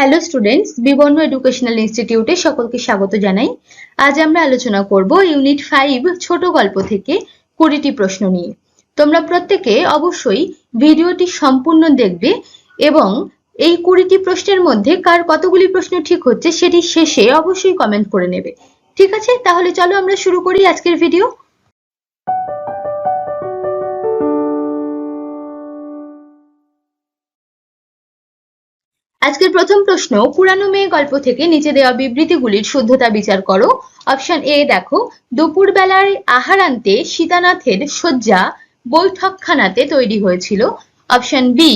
Hello students বিবর্ণ educational ইনস্টিটিউটে সকলকে স্বাগত জানাই। আজ আমরা আলোচনা করব ইউনিট ফাইভ ছোট গল্প থেকে কুড়িটি প্রশ্ন নিয়ে। তোমরা প্রত্যেকে অবশ্যই ভিডিওটি সম্পূর্ণ দেখবে এবং এই কুড়িটি প্রশ্নের মধ্যে কার কতগুলি প্রশ্ন ঠিক হচ্ছে সেটি শেষে অবশ্যই কমেন্ট করে নেবে। ঠিক আছে? তাহলে চলো আমরা শুরু করি আজকের ভিডিও আজকের প্রথম প্রশ্ন, পুরানো মেয়ে গল্প থেকে নিচে দেওয়া বিবৃতিগুলির শুদ্ধতা বিচার করো। অপশন এ দেখো, দুপুরবেলায় আহারান্তে সীতানাথের শয্যা বৈঠকখানাতে তৈরি হয়েছিল। অপশন বি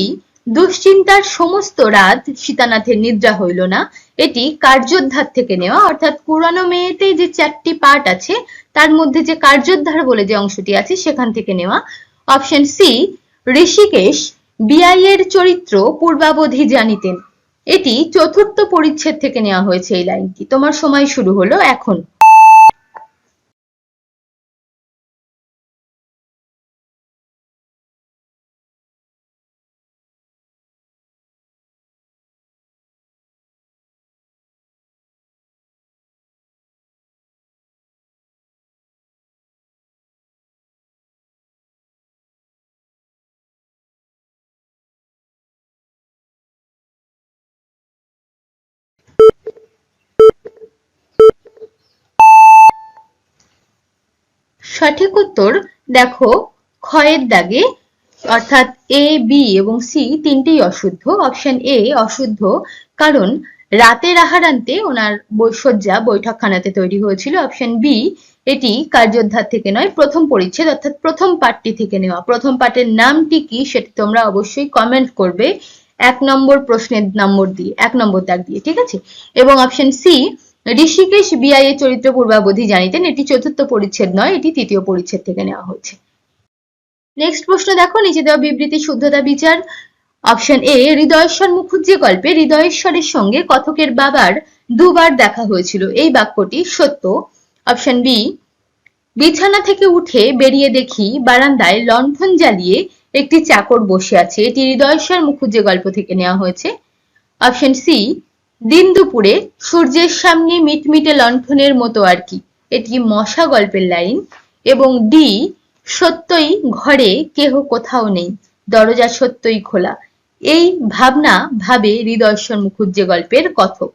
দুশ্চিন্তার সমস্ত রাত সীতানাথের নিদ্রা হইল না। এটি কার্যোদ্ধার থেকে নেওয়া, অর্থাৎ পুরানো মেয়েতে যে চারটি পার্ট আছে, তার মধ্যে যে কার্যোদ্ধার বলে যে অংশটি আছে, সেখান থেকে নেওয়া। অপশন সি ঋষিকেশ বিআই এর চরিত্র পূর্বাবধি জানিতেন। এটি চতুর্থ পরিচ্ছেদ থেকে নেওয়া হয়েছে এই লাইনটি। তোমার সময় শুরু হলো এখন। সঠিক উত্তর দেখো, ক্ষয়ের দাগে, অর্থাৎ এ বি এবং সি তিনটেই অশুদ্ধ অপশন এ অশুদ্ধ, কারণ রাতের আহারান্তে ওনার বৈশজ্জা বৈঠকখানাতে তৈরি হয়েছিল। অপশন বি এটি কার্যোদ্ধার থেকে নয়, প্রথম পরিচ্ছেদ, অর্থাৎ প্রথম পাঠটি থেকে নেওয়া। প্রথম পাঠের নামটি কি সেটি তোমরা অবশ্যই কমেন্ট করবে। এক নম্বর প্রশ্নের নম্বর দিয়ে, এক নম্বর দাগ দিয়ে, ঠিক আছে? এবং অপশন সি ঋষিকেশ বিআই এর চরিত্র পূর্বাবধি জানিতেন, এটি চতুর্থ পরিচ্ছেদ নয়, এটি তৃতীয় পরিচ্ছেদ থেকে নেওয়া হয়েছে। নেক্সট প্রশ্ন দেখো, নিচে দেওয়া বিবৃতি শুদ্ধতা বিচার অপশন এ হৃদয়েশ্বর মুখুজ্জি গল্পে হৃদয়েশ্বরের সঙ্গে কথকের বাবার দুবার দেখা হয়েছিল। এই বাক্যটি সত্য। অপশন বি বিছানা থেকে উঠে বেরিয়ে দেখি বারান্দায় লণ্ঠন জ্বালিয়ে একটি চাকর বসে আছে। এটি হৃদয়েশ্বর মুখুজ্জে গল্প থেকে নেওয়া হয়েছে। অপশন সি দিন দুপুরে সূর্যের সামনে মিটমিটে লণ্ঠনের মতো আর কি। এটি মশা গল্পের লাইন এবং ডি, সত্যই ঘরে কেহ কোথাও নেই, দরজা সত্যই খোলা। এই ভাবনা ভাবে হৃদর্শন মুখুজ্জে গল্পের কথক।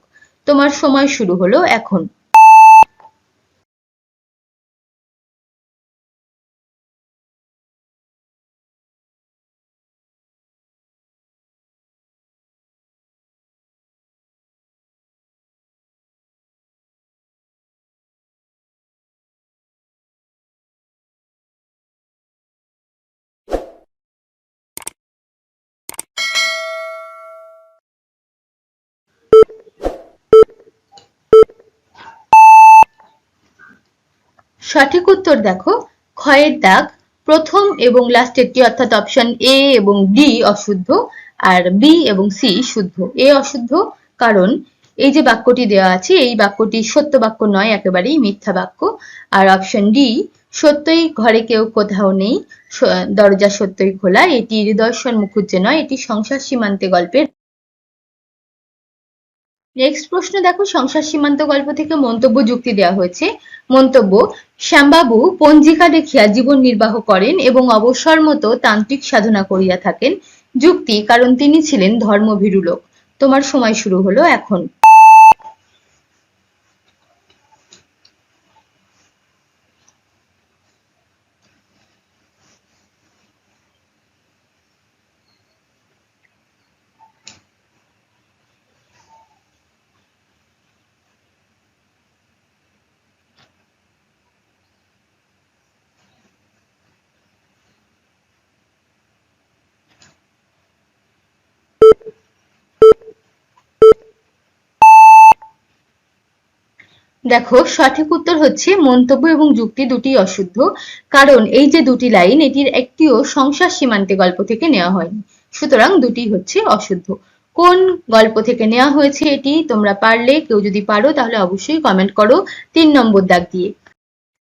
তোমার সময় শুরু হলো এখন। সঠিক উত্তর দেখো, ক্ষয়ের দাগ, প্রথম এবং লাস্টেরটি অর্থাৎ অপশন এ এবং ডি অশুদ্ধ আর বি এবং সি শুদ্ধ। এ অশুদ্ধ কারণ এই যে বাক্যটি দেওয়া আছে, এই বাক্যটি সত্য বাক্য নয়, একেবারেই মিথ্যা বাক্য। আর অপশন ডি সত্যই ঘরে কেউ কোথাও নেই দরজা সত্যই খোলা, এটি হৃদয়স্বর মুখুজ্জে নয়, এটি সংসার সীমান্তে গল্পের নেক্সট প্রশ্ন দেখো, সংসার সীমান্ত গল্প থেকে মন্তব্য যুক্তি দেওয়া হয়েছে। মন্তব্য, শ্যামবাবু পঞ্জিকা দেখিয়া জীবন নির্বাহ করেন এবং অবসর মতো তান্ত্রিক সাধনা করিয়া থাকেন। যুক্তি, কারণ তিনি ছিলেন ধর্মভীরু লোক। তোমার সময় শুরু হলো এখন। দেখো, সঠিক উত্তর হচ্ছে মন্তব্য এবং যুক্তি দুটি অশুদ্ধ। কারণ এই যে দুটি লাইন, এটির একটিও সংসার সীমান্তে গল্প থেকে নেওয়া হয়নি। সুতরাং দুটি হচ্ছে অশুদ্ধ। কোন গল্প থেকে নেওয়া হয়েছে এটি তোমরা পারলে, কেউ যদি পারো তাহলে অবশ্যই কমেন্ট করো তিন নম্বর দাগ দিয়ে।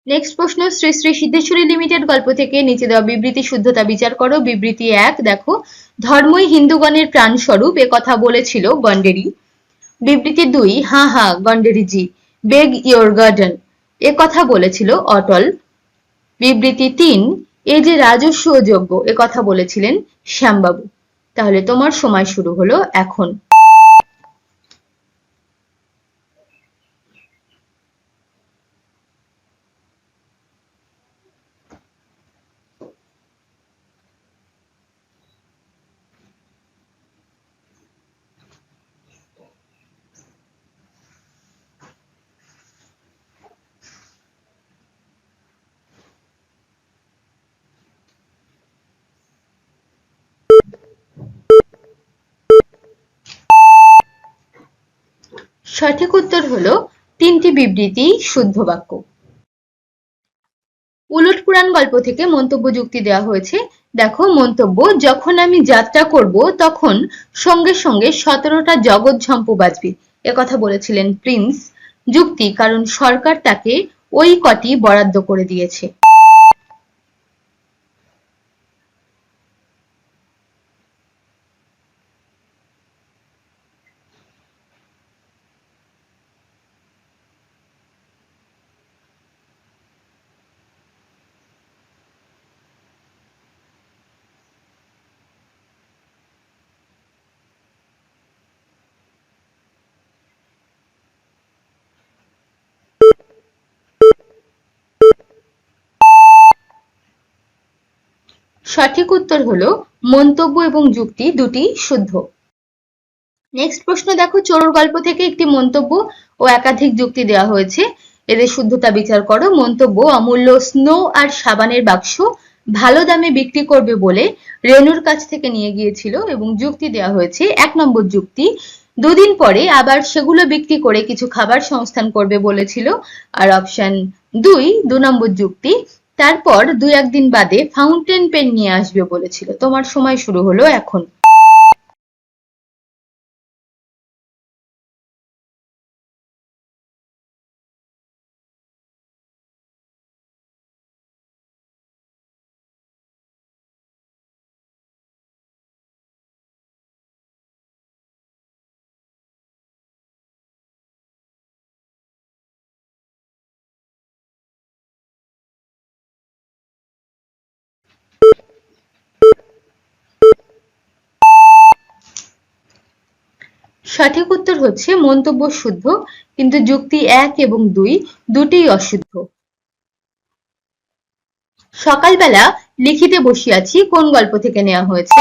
নেক্সট প্রশ্ন, শ্রী শ্রী সিদ্ধেশ্বরী লিমিটেড গল্প থেকে নিচে দেওয়া বিবৃতি শুদ্ধতা বিচার করো। বিবৃতি এক, দেখো, ধর্মই হিন্দুগণের প্রাণ স্বরূপ এ কথা বলেছিল গন্ডেরি বিবৃতি দুই, হা হা গন্ডেরিজি বেগ ইয়োর গার্ডেন এ কথা বলেছিল অটল। বিবৃতি তিন, এ যে রাজস্ব যোগ্য এ কথা বলেছিলেন শ্যামবাবু। তাহলে তোমার সময় শুরু হলো এখন। সঠিক উত্তর হলো তিনটি বিবৃতি, শুদ্ধ বাক্য। উলট পুরাণ গল্প থেকে মন্তব্য যুক্তি দেওয়া হয়েছে। দেখো, মন্তব্য, যখন আমি যাত্রা করব, তখন সঙ্গে সঙ্গে সতেরোটা জগৎ ঝম্পু বাজবে। কথা বলেছিলেন প্রিন্স যুক্তি, কারণ সরকার তাকে ওই কটি বরাদ্দ করে দিয়েছে। সঠিক উত্তর হলো মন্তব্য এবং যুক্তি দুটি শুদ্ধ। নেক্সট প্রশ্ন দেখো, চোরর গল্প থেকে একটি মন্তব্য ও একাধিক যুক্তি দেওয়া হয়েছে। এদের শুদ্ধতা বিচার করো। মন্তব্য, অমূল্য স্নো আর সাবানের বাক্স ভালো দামে বিক্রি করবে বলে রেনুর কাছ থেকে নিয়ে গিয়েছিল এবং যুক্তি দেওয়া হয়েছে এক নম্বর যুক্তি। দুদিন পরে আবার সেগুলো বিক্রি করে কিছু খাবার সংস্থান করবে বলেছিল। আর অপশন দুই, দু নম্বর যুক্তি তারপর দু একদিন বাদে ফাউন্টেন পেন নিয়ে আসবে বলেছিল। তোমার সময় শুরু হলো এখন। সঠিক উত্তর হচ্ছে মন্তব্য শুদ্ধ, কিন্তু যুক্তি এক এবং দুই দুটিই অশুদ্ধ। সকালবেলা লিখিতে বসিয়াছি, কোন গল্প থেকে নেওয়া হয়েছে?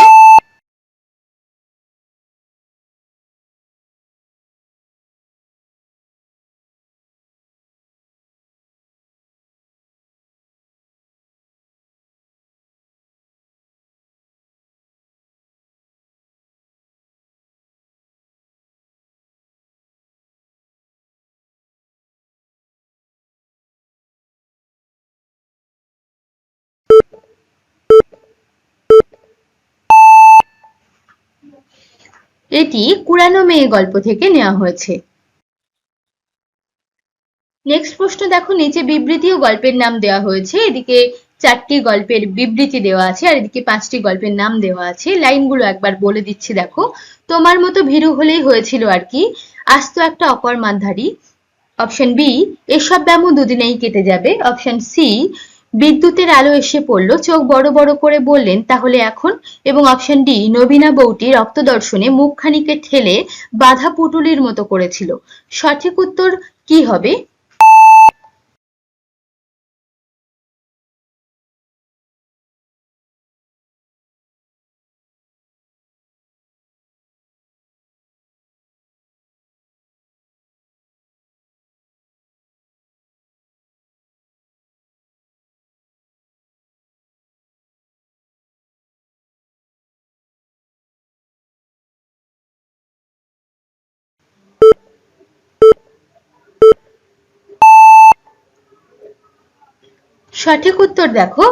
এটি কুড়ানো মেয়ে গল্প থেকে নেওয়া হয়েছে। নেক্সট প্রশ্ন দেখো, নিচে বিবৃতি ও গল্পের নাম দেওয়া হয়েছে। এদিকে চারটি গল্পের বিবৃতি দেওয়া আছে আর এদিকে পাঁচটি গল্পের নাম দেওয়া আছে। লাইনগুলো একবার বলে দিচ্ছি, দেখো। তোমার মতো ভীরু হলেই হয়েছিল আর কি। আস্ত একটা অপর অকর্মাধারী। অপশন বি এসব ব্যামো দুদিনেই কেটে যাবে। অপশন সি বিদ্যুতের আলো এসে পড়ল, চোখ বড় বড় করে বললেন, তাহলে এখন? এবং অপশন ডি নবীনা বউটি রক্তদর্শনে মুখখানিকে ঠেলে বাধা পুটুলির মতো করেছিল। সঠিক উত্তর কি হবে? সঠিক উত্তর দেখো।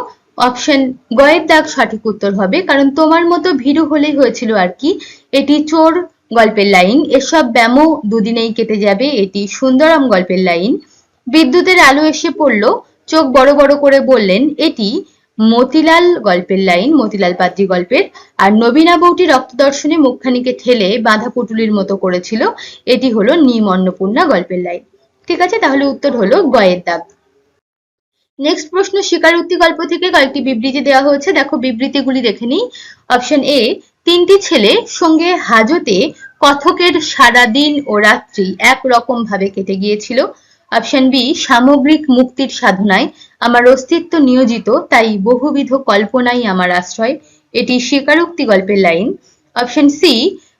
অপশন গয়ের দাগ সঠিক উত্তর হবে, কারণ তোমার মতো ভীরু হলেই হয়েছিল আর কি। এটি চোর গল্পের লাইন, এসব ব্যামো দুদিনেই কেটে যাবে, এটি সুন্দরম গল্পের লাইন। বিদ্যুতের আলো এসে পড়ল, চোখ বড় বড় করে বললেন, এটি মতিলাল গল্পের লাইন, মতিলাল পাদ্রি গল্পের। আর নবীনা বউটি রক্তদর্শনে মুখখানিকে ঠেলে বাঁধা পুটুলির মতো করেছিল। এটি হলো নিম অন্নপূর্ণা গল্পের লাইন। ঠিক আছে, তাহলে উত্তর হলো গয়ের দাগ। নেক্সট প্রশ্ন, স্বীকারোক্তি গল্প থেকে কয়েকটি বিবৃতি দেওয়া হয়েছে। দেখো, বিবৃতিগুলি দেখে নিই। অপশন এ তিনটি ছেলে সঙ্গে হাজতে কথকের সারাদিন ও রাত্রি একরকম ভাবে কেটে গিয়েছিল। অপশন বি সামগ্রিক মুক্তির সাধনায় আমার অস্তিত্ব নিয়োজিত, তাই বহুবিধ কল্পনাই আমার আশ্রয়। এটি স্বীকারোক্তি গল্পের লাইন। অপশন সি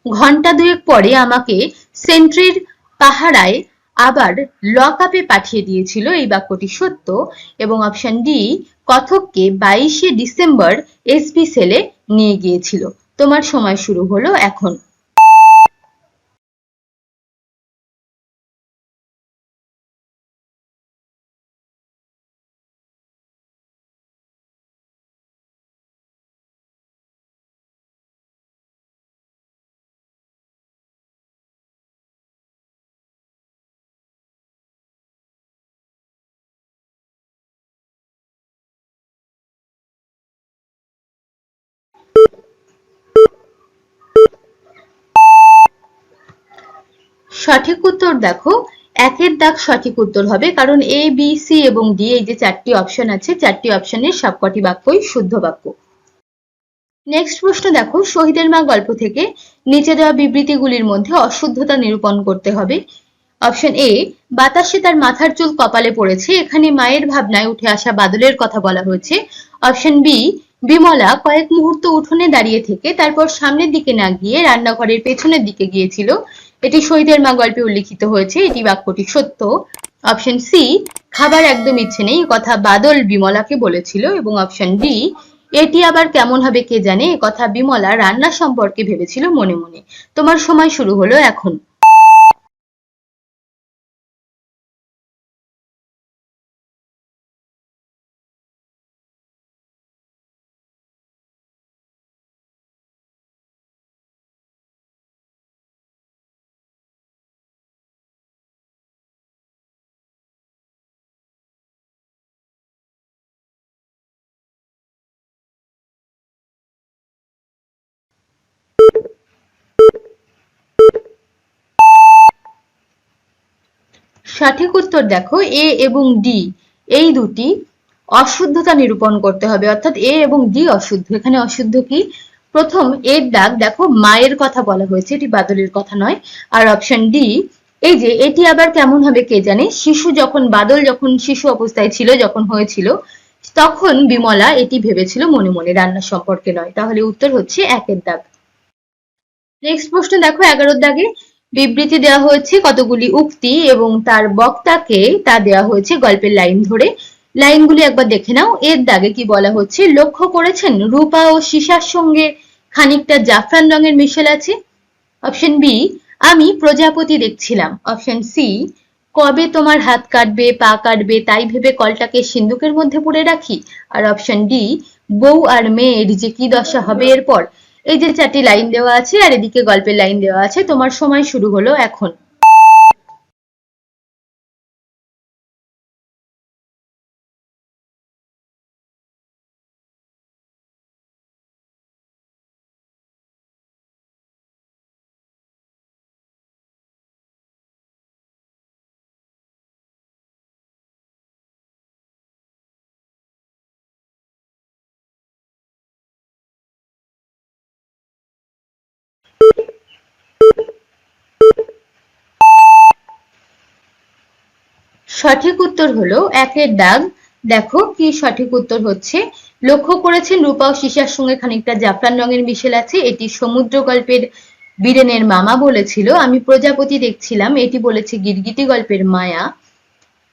ঘণ্টা দুয়েক পরে আমাকে সেন্ট্রির পাহারায় আবার লক আপে পাঠিয়ে দিয়েছিল এই বাক্যটি সত্য এবং অপশন ডি কথককে বাইশে ডিসেম্বর এসপি সেলে নিয়ে গিয়েছিল। তোমার সময় শুরু হলো এখন। সঠিক উত্তর দেখো। একের দাগ সঠিক উত্তর হবে, কারণ এ বি সি এবং ডি এই যে চারটি অপশন আছে, চারটি অপশনের সবকটি বাক্যই শুদ্ধ বাক্য। নেক্সট প্রশ্ন দেখো, শহীদের মা গল্প থেকে নিচে দেওয়া বিবৃতিগুলির মধ্যে অশুদ্ধতা নিরূপণ করতে হবে। অপশন এ বাতাসে তার মাথার চুল কপালে পড়েছে, এখানে মায়ের ভাবনায় উঠে আসা বাদলের কথা বলা হয়েছে। অপশন বি বিমলা কয়েক মুহূর্ত উঠোনে দাঁড়িয়ে থেকে তারপর সামনের দিকে না গিয়ে রান্নাঘরের পেছনের দিকে গিয়েছিল। এটি শহীদের মা গল্পে উল্লিখিত হয়েছে। এটি বাক্যটি সত্য। অপশন সি, খাবার একদম ইচ্ছে নেই কথা বাদল বিমলাকে বলেছিল এবং অপশন ডি, এটি আবার কেমন হবে কে জানে কথা বিমলা রান্না সম্পর্কে ভেবেছিল মনে মনে। তোমার সময় শুরু হলো এখন। সঠিক উত্তর দেখো এ এবং ডি এই দুটি অশুদ্ধতা নিরূপণ করতে হবে, অর্থাৎ এ এবং ডি অশুদ্ধ। এখানে অশুদ্ধ কি? প্রথম এর দাগ দেখো, মায়ের কথা বলা হয়েছে, এটি বাদলের কথা নয়। আর অপশন ডি এই যে, এটি আবার কেমন হবে কে জানে? শিশু যখন, বাদল যখন শিশু অবস্থায় ছিল, যখন হয়েছিল, তখন বিমলা এটি ভেবেছিল মনে মনে, রান্না সম্পর্কে নয়। তাহলে উত্তর হচ্ছে একের দাগ। নেক্সট প্রশ্ন দেখো, এগারোর দাগে। বিবৃতি দেওয়া হয়েছে কতগুলি উক্তি এবং তার বক্তাকে তা দেওয়া হয়েছে গল্পের লাইন ধরে। লাইনগুলি একবার দেখে নাও। এর দাগে কি বলা হচ্ছে? লক্ষ্য করেছেন? রূপা ও সীসার সঙ্গে খানিকটা জাফরান রঙের মিশেল আছে। অপশন বি, আমি প্রজাপতি দেখছিলাম। অপশন সি, কবে তোমার হাত কাটবে, পা কাটবে, তাই ভেবে কলটাকে সিন্ধুকের মধ্যে পড়ে রাখি। আর অপশন ডি, বউ আর মেয়ের যে কি দশা হবে এরপর? এই যে চারটি লাইন দেওয়া আছে আর এদিকে গল্পের লাইন দেওয়া আছে, তোমার সময় শুরু হলো এখন। সঠিক উত্তর হলো একের দাগ। দেখো কি সঠিক উত্তর হচ্ছে। লক্ষ্য করেছেন রূপা ও সীসার সঙ্গে খানিকটা জাফরান রঙের মিশেল আছে। এটি সমুদ্র গল্পের বীরেনের মামা বলেছিল। আমি প্রজাপতি দেখছিলাম, এটি বলেছে গিরগিটি গল্পের মায়া।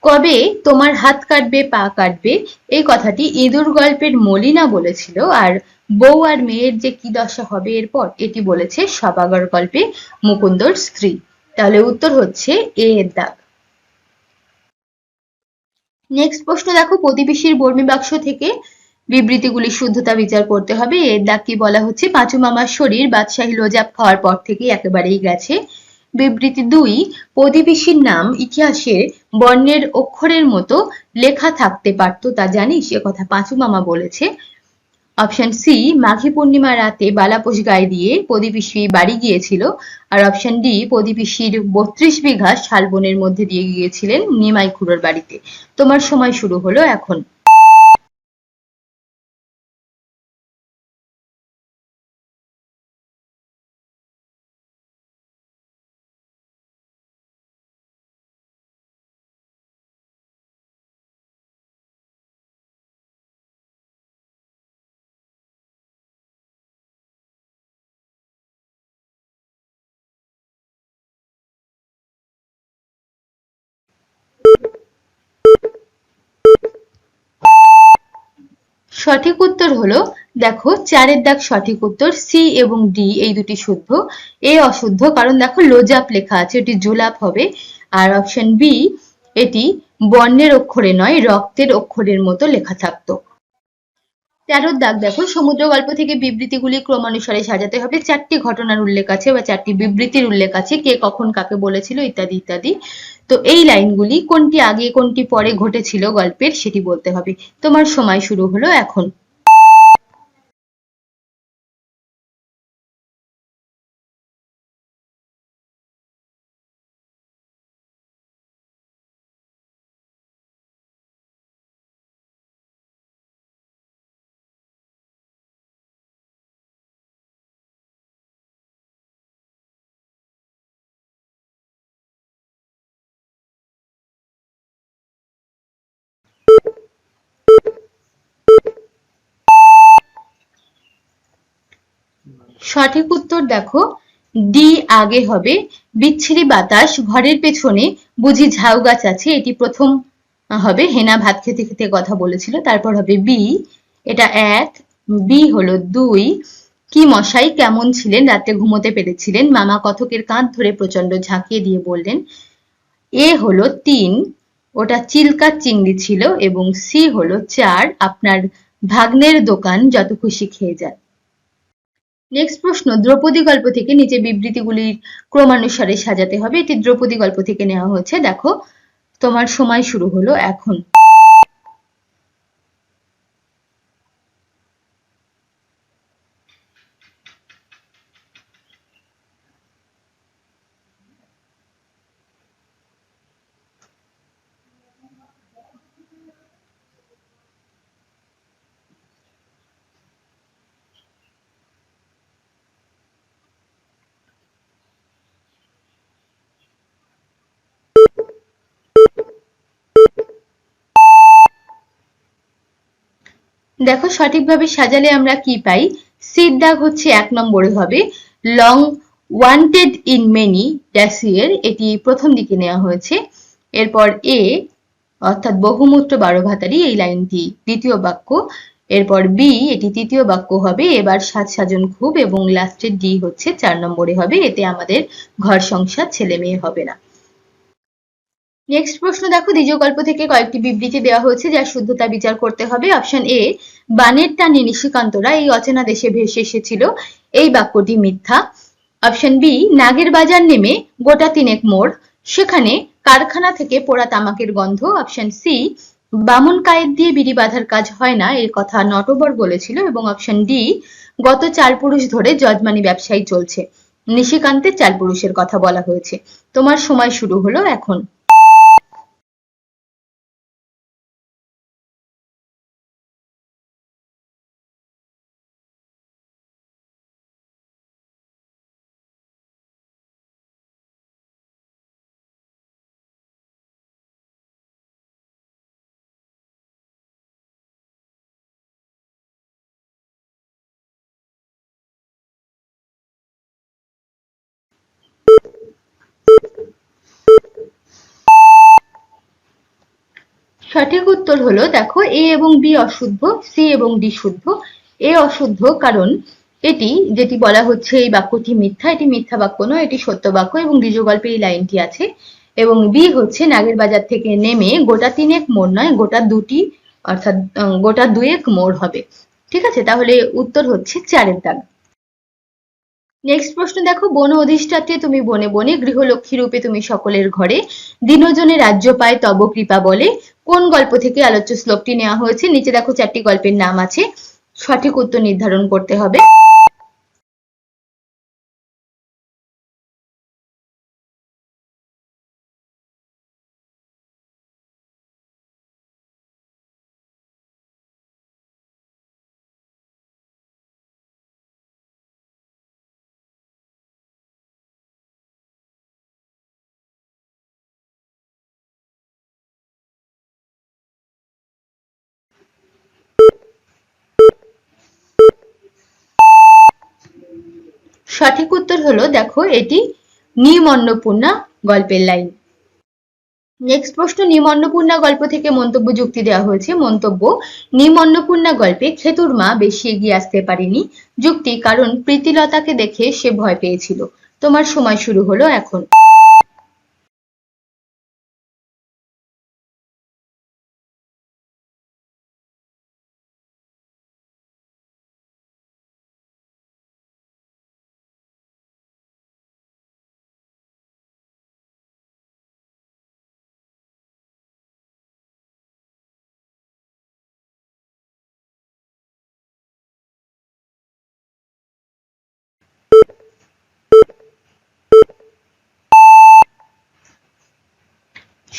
কবে তোমার হাত কাটবে, পা কাটবে? এই কথাটি ইঁদুর গল্পের মলিনা বলেছিল। আর বউ আর মেয়ের যে কি দশা হবে এরপর, এটি বলেছে সবাগর গল্পে মুকুন্দর স্ত্রী। তাহলে উত্তর হচ্ছে এ এর দাগ। নেক্সট প্রশ্ন দেখো, প্রতিবেশীর বর্মী বাক্স থেকে বিবৃতিগুলি শুদ্ধতা বিচার করতে হবে। এর দাগ কি বলা হচ্ছে? পাঁচু মামার শরীর বাদশাহী লোজাব খাওয়ার পর থেকেই একেবারেই গেছে। বিবৃতি দুই, প্রতিবেশীর নাম ইতিহাসে বর্ণের অক্ষরের মতো লেখা থাকতে পারতো তা জানিস? এ কথা পাঁচু মামা বলেছে। অপশন সি মাঘী পূর্ণিমা রাতে বালাপোষ গায়ে দিয়ে প্রদীপিসি বাড়ি গিয়েছিল। আর অপশন ডি প্রদীপিসির বত্রিশ বিঘা শালবনের মধ্যে দিয়ে গিয়েছিলেন নিমাই খুড়োর বাড়িতে। তোমার সময় শুরু হলো এখন। সঠিক উত্তর হলো, দেখো, চারের দাগ সঠিক উত্তর সি এবং ডি এই দুটি শুদ্ধ। এ অশুদ্ধ, কারণ দেখো, লোজাপ লেখা আছে, এটি জোলাপ হবে। আর অপশন বি এটি বর্ণের অক্ষরে নয়, রক্তের অক্ষরের মতো লেখা থাকতো। তেরোর দাগ দেখো সমুদ্র গল্প থেকে বিবৃতিগুলি ক্রমানুসারে সাজাতে হবে। চারটি ঘটনার উল্লেখ আছে বা চারটি বিবৃতির উল্লেখ আছে, কে কখন কাকে বলেছিল, ইত্যাদি ইত্যাদি। তো এই লাইনগুলি কোনটি আগে, কোনটি পরে ঘটেছিল গল্পের, সেটি বলতে হবে। তোমার সময় শুরু হলো এখন। সঠিক উত্তর দেখো ডি আগে হবে। বিচ্ছিরি বাতাস ঘরের পেছনে, বুঝি ঝাউ গাছ আছে, এটি প্রথম হবে। হেনা ভাত খেতে খেতে কথা বলেছিল, তারপর হবে বি এটা এক বি হলো দুই। কি মশাই কেমন ছিলেন, রাতে ঘুমোতে পেরেছিলেন? মামা কথকের কাঁধ ধরে প্রচণ্ড ঝাঁকিয়ে দিয়ে বললেন, এ হলো তিন, ওটা চিল্কা চিংড়ি ছিল এবং সি হলো চার। আপনার ভাগ্নের দোকান যত খুশি খেয়ে যান। নেক্সট প্রশ্ন, দ্রৌপদী গল্প থেকে নিচে বিবৃতিগুলির ক্রমানুসারে সাজাতে হবে। এটি দ্রৌপদী গল্প থেকে নেওয়া হয়েছে। দেখো, তোমার সময় শুরু হলো এখন। দেখো, সঠিকভাবে সাজালে আমরা কি পাই? সির দাগ হচ্ছে এক নম্বরে হবে। লং ওয়ান্টেড ইন মেনি ড্যাসিয়ের এটি প্রথম দিকে নেওয়া হয়েছে। এরপর এ অর্থাৎ বহুমূত্র বারো ভাতারি, এই লাইনটি দ্বিতীয় বাক্য। এরপর বি এটি তৃতীয় বাক্য হবে। এবার সাত সাজন খুব এবং লাস্টের ডি হচ্ছে চার নম্বরে হবে। এতে আমাদের ঘর সংসার ছেলে মেয়ে হবে না। নেক্সট প্রশ্ন, দেখো, দ্বিতীয় গল্প থেকে কয়েকটি বিবৃতি দেওয়া হয়েছে যার শুদ্ধতা বিচার করতে হবে। অপশন এ বানের টানে নিশিকান্তরা এই অচেনা দেশে ভেসে এসেছিল। এই বাক্যটি মিথ্যা। অপশন বি নাগের বাজার নেমে গোটা তিনেক মোড়। সেখানে কারখানা থেকে পোড়া তামাকের গন্ধ। অপশন সি বামন কায়ের দিয়ে বিড়ি বাঁধার কাজ হয় না, এর কথা নটবর বলেছিল। এবং অপশন ডি গত চার পুরুষ ধরে যজমানি ব্যবসায়ী চলছে। নিশিকান্তের চার পুরুষের কথা বলা হয়েছে। তোমার সময় শুরু হলো এখন। সঠিক উত্তর হলো, দেখো এ এবং বি অশুদ্ধ সি এবং ডি শুদ্ধ। এ অশুদ্ধ কারণ এটি, যেটি বলা হচ্ছে এই বাক্যটি মিথ্যা, এটি মিথ্যা বাক্য নয়, এটি সত্য বাক্য এবং দ্বিজ গল্পে এই লাইনটি আছে। এবং বি হচ্ছে নাগের বাজার থেকে নেমে গোটা তিনেক মোড় নয়, গোটা দুটি, অর্থাৎ গোটা দুয়েক মোড় হবে। ঠিক আছে? তাহলে উত্তর হচ্ছে চারের দাগ। নেক্সট প্রশ্ন দেখো, বন অধিষ্ঠাত্রে তুমি বনে বনে গৃহলক্ষী রূপে তুমি সকলের ঘরে। দিনজনে রাজ্য পায়, তব কৃপা বলে। কোন গল্প থেকে আলোচ্য শ্লোকটি নেওয়া হয়েছে? নিচে দেখো চারটি গল্পের নাম আছে। সঠিক উত্তর নির্ধারণ করতে হবে। সঠিক উত্তর হলো, দেখো, এটি নিম অন্নপূর্ণা গল্পের লাইন নেক্সট প্রশ্ন নিম অন্নপূর্ণা গল্প থেকে মন্তব্য যুক্তি দেওয়া হয়েছে। মন্তব্য নিম অন্নপূর্ণা গল্পে খেতুর মা বেশি এগিয়ে আসতে পারেনি। যুক্তি, কারণ প্রীতিলতাকে দেখে সে ভয় পেয়েছিল। তোমার সময় শুরু হলো এখন।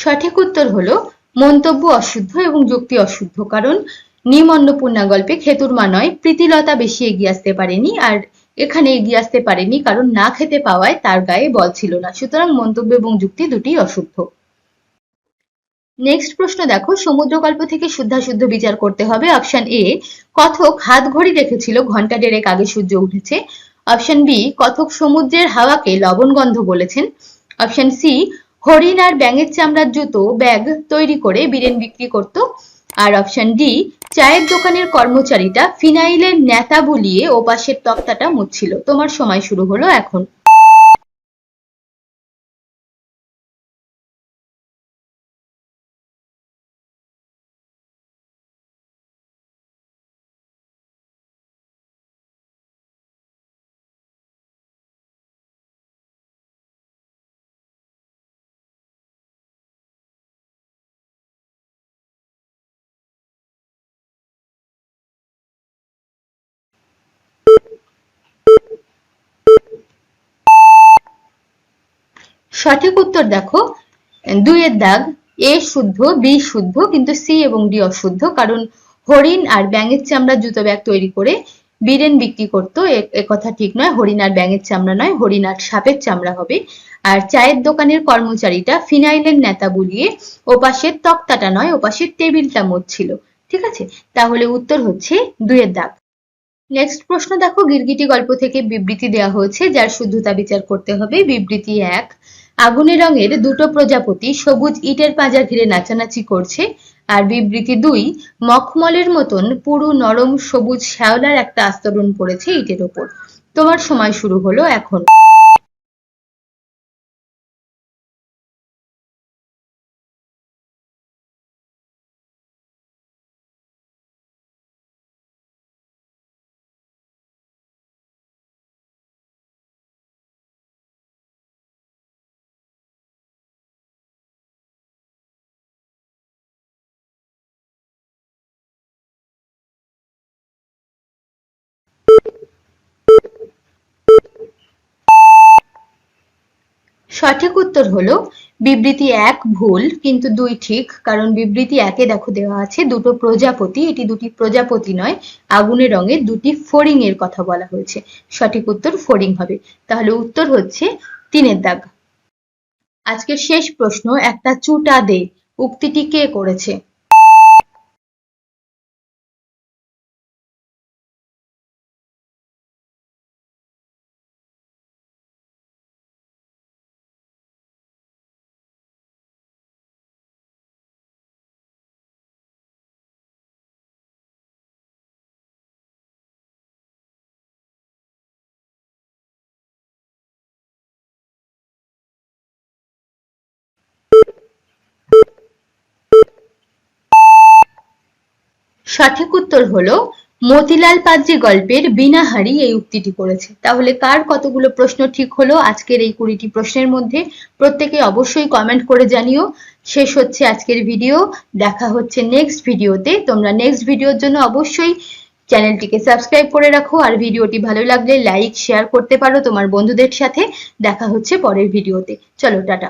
সঠিক উত্তর হলো মন্তব্য অশুদ্ধ এবং যুক্তি অশুদ্ধ, কারণ নিম অন্নপূর্ণা গল্পে খেতুর মা নয়, প্রীতিলতা বেশি এগিয়ে আসতে পারেনি আর এখানে এগিয়ে আসতে পারেনি, কারণ না খেতে পাওয়ায় তার গায়ে বল ছিল না। সুতরাং মন্তব্য এবং যুক্তি দুটি অশুদ্ধ। নেক্সট প্রশ্ন দেখো সমুদ্র গল্প থেকে শুদ্ধাশুদ্ধ বিচার করতে হবে। অপশন এ কথক হাত ঘড়ি রেখেছিল ঘণ্টা ডেরেক আগে সূর্য উঠেছে। অপশন বি কথক সমুদ্রের হাওয়াকে লবণ গন্ধ বলেছেন। অপশন সি হরিণ আর ব্যাঙের চামড়ার জুতো, ব্যাগ তৈরি করে বীরেন বিক্রি করত। আর অপশন ডি চায়ের দোকানের কর্মচারীটা ফিনাইলের নেতা বুলিয়ে ওপাশের তক্তাটা মুছছিল। তোমার সময় শুরু হলো এখন। সঠিক উত্তর দেখো, দুইয়ের দাগ, এ শুদ্ধ, বি শুদ্ধ, কিন্তু সি এবং ডি অশুদ্ধ, কারণ হরিণ আর ব্যাঙের চামড়ার জুতো ব্যাগ তৈরি করে বীরেন বিক্রি করতো। এ কথা ঠিক নয়, হরিণ আর ব্যাঙের চামড়া নয়, হরিণ আর সাপের চামড়া হবে। আর চায়ের দোকানের কর্মচারীটা ফিনাইলের নেতা বুলিয়ে ওপাশের তক্তাটা নয়, ওপাশের টেবিলটা ছিল ঠিক আছে? তাহলে উত্তর হচ্ছে দুইয়ের দাগ। নেক্সট প্রশ্ন দেখো, গিরগিটি গল্প থেকে বিবৃতি দেওয়া হয়েছে, যার শুদ্ধতা বিচার করতে হবে। বিবৃতি এক আগুনে রঙের দুটো প্রজাপতি সবুজ ইটের পাঁজা ঘিরে নাচানাচি করছে আর বিবৃতি দুই, মখমলের মতন পুরু নরম সবুজ শ্যাওলার একটা আস্তরণ পড়েছে ইটের ওপর। তোমার সময় শুরু হলো এখন। সঠিক উত্তর হলো বিবৃতি এক ভুল, কিন্তু দুই ঠিক। কারণ বিবৃতি একে দেখো দেওয়া আছে, দুটো প্রজাপতি, এটি দুটি প্রজাপতি নয় আগুনের রঙে দুটি ফড়িং এর কথা বলা হয়েছে। সঠিক উত্তর ফড়িং হবে। তাহলে উত্তর হচ্ছে তিনের দাগ। আজকের শেষ প্রশ্ন, একটা চুটা দে। উক্তিটি কে করেছে? সঠিক উত্তর হলো মতিলাল পাত্রী গল্পের বিনাহারি এই উক্তিটি করেছে। তাহলে কার কতগুলো প্রশ্ন ঠিক হলো আজকের এই কুড়িটি প্রশ্নের মধ্যে? প্রত্যেকে অবশ্যই কমেন্ট করে জানিও। শেষ হচ্ছে আজকের ভিডিও দেখা হচ্ছে নেক্সট ভিডিওতে তোমরা নেক্সট ভিডিওর জন্য অবশ্যই চ্যানেলটিকে সাবস্ক্রাইব করে রাখো। আর ভিডিওটি ভালো লাগলে লাইক শেয়ার করতে পারো তোমার বন্ধুদের সাথে। দেখা হচ্ছে পরের ভিডিওতে চলো, টাটা।